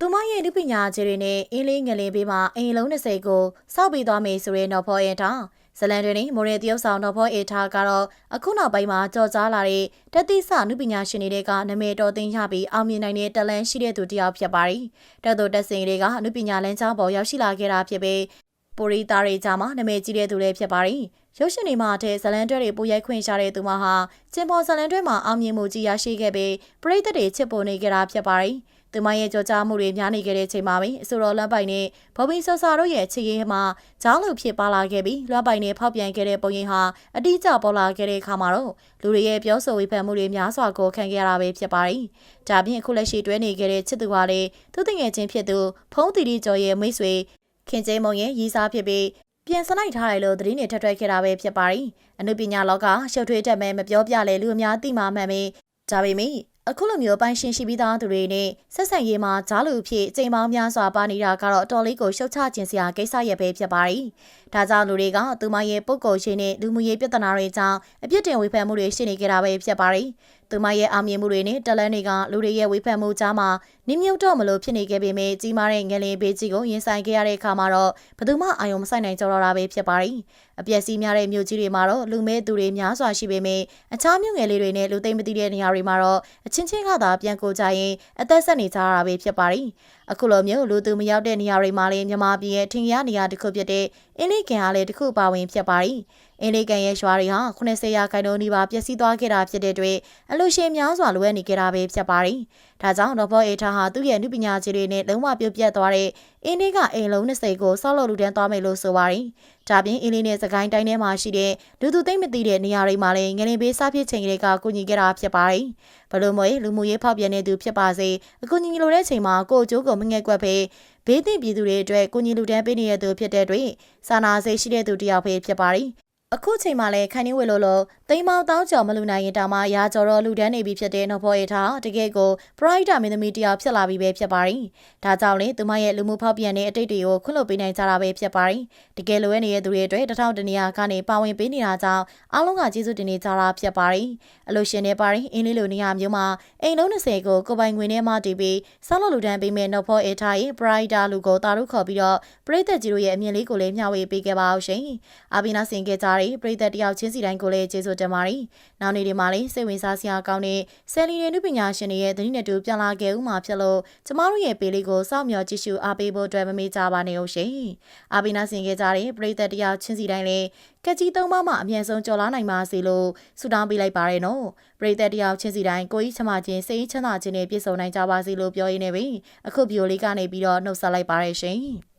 သူမရဲ့လူပညာခြေတွေနဲ့အင်းလေးငလင်ပေးမှာအိမ်လုံး20ကိုစောက်ပေးသွားမယ်ဆိုတဲ့နော်ဖောအေထားဇလန်တွင်မိုရေတရုတ်ဆောင်နော်ဖောအေထားကတော့အခုနောက်ပိုင်းမှာကြော်ကြားလာတဲ့တတိဆနုပညာရှင်တွေကနာမည်တော်သိမ်းရပြီးအောင်မြင်နိုင်တဲ့တလန့်ရှိတဲ့သူတစ်ယောက်ဖြစ်ပါတယ်။တော်တော်တက်စင်တွေကအနုပညာလမ်းကြောင်းပေါ်ရောက်ရှိလာခဲ့တာဖြစ်ပြီးပူရီသားတွေကြားမှာနာမည်ကြီးတဲ့သူလည်းဖြစ်ပါတယ်။ရုပ်ရှင်တွေမှာတဲ့ဇလန်တွဲတွေပိုရိုက်ခွင့်ရတဲ့သူမဟာကျင်ပေါ်ဇလန်တွဲမှာအောင်မြင်မှုကြီးရရှိခဲ့ပြီးပရိသတ်တွေချစ်ပေါ်နေကြတာဖြစ်ပါတယ်။ သူမရဲ့ကြောကြားမှုတွေများနေခဲ့တဲ့ချိန်မှာပဲအဆိုတော်လမ်းပိုင်နဲ့ဘော်ဘီဆာဆာတို့ရဲ့ချစ်ရေးမှာဂျားလူဖြစ်ပါလာခဲ့ပြီးလွမ်းပိုင်နဲ့ဖောက်ပြန်ခဲ့တဲ့ပုံရိပ်ဟာအတိအကျပေါ်လာခဲ့တဲ့အခါမှာတော့လူတွေရဲ့ပြောဆိုဝေဖန်မှုတွေများစွာကိုခံခဲ့ရတာပဲဖြစ်ပါတယ်။ဒါပြင်အခုလက်ရှိတွဲနေခဲ့တဲ့ချစ်သူဟာလေသူတငယ်ချင်းဖြစ်သူဖုံးတီတီကျော်ရဲ့မိတ်ဆွေခင်ကျင်းမုံရဲ့ရီးစားဖြစ်ပြီးပြန်စလိုက်ထားတယ်လို့သတင်းတွေထပ်ထွက်ခဲ့တာပဲဖြစ်ပါတယ်။အနုပညာလောကရှုပ်ထွေးတတ်မဲ့မပြောပြလဲလူအများသိမှမှန်ပြီ။ဒါပေမဲ့ အခုလိုမျိုးပိုင်ရှင်ရှိပြီးသားသူတွေနဲ့ဆက်ဆံရေးမှာဂျားလူဖြစ်အချိန်ပေါင်းများစွာပါနေတာကတော့အတော်လေးကိုရှုတ်ချခြင်းစရာကိစ္စရပ်ပဲဖြစ်ပါတယ်။ဒါကြောင့်လူတွေကသူမရဲ့ပုဂ္ဂိုလ်ရှင်နဲ့လူမှုရေးပြဿနာတွေကြောင့်အပြစ်တင်ဝေဖန်မှုတွေရှိနေကြတာပဲဖြစ်ပါတယ်။ သူမရဲ့အောင်မြင်မှုတွေနဲ့တလန်းတွေကလူတွေရဲ့ဝေဖန်မှုကြားမှာနင်းမြုပ်တော့မလို့ဖြစ်နေခဲ့ပေမဲ့ကြီးမားတဲ့ငလင်ဘေးကြီးကိုရင်ဆိုင်ခဲ့ရတဲ့အခါမှာတော့ဘယ်သူမှအာရုံမစိုက်နိုင်ကြတော့တာပဲဖြစ်ပါတယ်။အပျက်စီးများတဲ့မြို့ကြီးတွေမှာတော့လူမဲသူတွေများစွာရှိပေမဲ့အခြားမြို့ငယ်လေးတွေနဲ့လူသိမ့်မသိတဲ့နေရာတွေမှာတော့အချင်းချင်းကသာပြန်ကိုကြရင်အသက်ဆက်နေကြရတာပဲဖြစ်ပါတယ်။ အခုလိုမျိုးလူသူမရောက်တဲ့နေရာတွေမှာလည်းမြန်မာပြည်ရဲ့ထင်ရနေရာတစ်ခုဖြစ်တဲ့အင်းလေးကန်အားလည်းတစ်ခုပါဝင်ဖြစ်ပါတယ်။အင်းလေးကန်ရဲ့ရွာတွေဟာ80ရာခိုင်နှုန်းနီးပါးပျက်စီးသွားခဲ့တာဖြစ်တဲ့အတွက်အလူရှင်များစွာလိုအပ်နေကြတာပဲဖြစ်ပါတယ်။ဒါကြောင့်တော့ဘောအေထာဟာသူ့ရဲ့နှုပညာခြေတွေနဲ့လုံးဝပြုတ်ပြတ်သွားတဲ့အင်းလေးကအိမ်လုံး20ကိုဆောက်လုပ်လူတန်းသွားမယ်လို့ဆိုပါတယ်။ဒါပြင်အင်းလေးနဲ့စကိုင်းတိုင်းထဲမှာရှိတဲ့လူသူသိမ့်မသိတဲ့နေရာတွေမှာလည်းငလင်ပေးစားဖြစ်ချိန်တွေကကူညီခဲ့တာဖြစ်ပါတယ်။ဘလို့မွေလူမှုရေးဖောက်ပြန်နေသူဖြစ်ပါစေအကူညီလိုတဲ့ချိန်မှာကိုအကျိုးကိုမငဲ့ကွက်ပဲဘေးသင့်ပြည်သူတွေအတွက်ကိုညီလူတန်းပေးနေတဲ့သူဖြစ်တဲ့တွင်စာနာစိတ်ရှိတဲ့သူတစ်ယောက်ပဲဖြစ်ပါတယ်။ အခုချိန်မှလည်းခိုင်နေဝေလို့လို့သိမ်းမောင်းတောင်းကြော်မလူနိုင်ရင်တောင်မှရာကျော်တော့လူတန်းနေပြီဖြစ်တဲ့နော်ဖော်ရထားတကယ်ကို Pride မင်းသမီးတယောက်ဖြစ်လာပြီပဲဖြစ်ပါတယ်။ဒါကြောင့်လေသူမရဲ့လူမှုဖောက်ပြန်တဲ့အတိတ်တွေကိုခွင့်လွှတ်ပေးနိုင်ကြတာပဲဖြစ်ပါတယ်။တကယ်လိုရနေတဲ့သူတွေအတွက်တထောင်တနေရာကနေပါဝင်ပေးနေတာကြောင့်အားလုံးကကျေးဇူးတင်နေကြတာဖြစ်ပါတယ်။အလို့ရှင်နေပါတယ်အင်းလေးလိုနေရာမျိုးမှာအိမ်လုံး20ကိုကိုပိုင်ငွေနဲ့မှတည်ပြီးဆောက်လုပ်လူတန်းပေးမဲ့နော်ဖော်ရထားရဲ့ Pride လူကိုတာတို့ခေါ်ပြီးတော့ပရိသတ်ကြီးတို့ရဲ့အမြင်လေးကိုလည်းမျှဝေပေးခဲ့ပါအောင်ရှင်။အာဘီနာဆင်ခဲ့ကြတဲ့ပရိသတ်တယောက်ချင်းစီတိုင်းကိုလည်းကျေးဇူးတင်ပါတယ်။နောက်နေ့ဒီမှာလည်းစိတ်ဝင်စားစရာကောင်းတဲ့ဆယ်လီနယ်နုပညာရှင်တွေရဲ့သတင်းနဲ့တူပြန်လာခဲ့ဦးမှာဖြစ်လို့ကျမတို့ရဲ့ပေးလေးကိုစောင့်မျှော်ကြည့်ရှုအားပေးဖို့အတွက်မမေ့ကြပါနဲ့ဦးရှင်။အာဘီနာဆင်ခဲ့ကြတဲ့ပရိသတ်တယောက်ချင်းစီတိုင်းလည်းကက်ကြီးသုံးပါးမှအမြန်ဆုံးကြော်လာနိုင်ပါစေလို့ဆုတောင်းပေးလိုက်ပါရနော်။ပရိသတ်တယောက်ချင်းစီတိုင်းကိုကြီးချမချင်းစိတ်ချမ်းသာခြင်းနဲ့ပြည့်စုံနိုင်ကြပါစေလို့ပြောရင်းနဲ့ပဲအခုဗီဒီယိုလေးကနေပြီးတော့နှုတ်ဆက်လိုက်ပါရရှင်။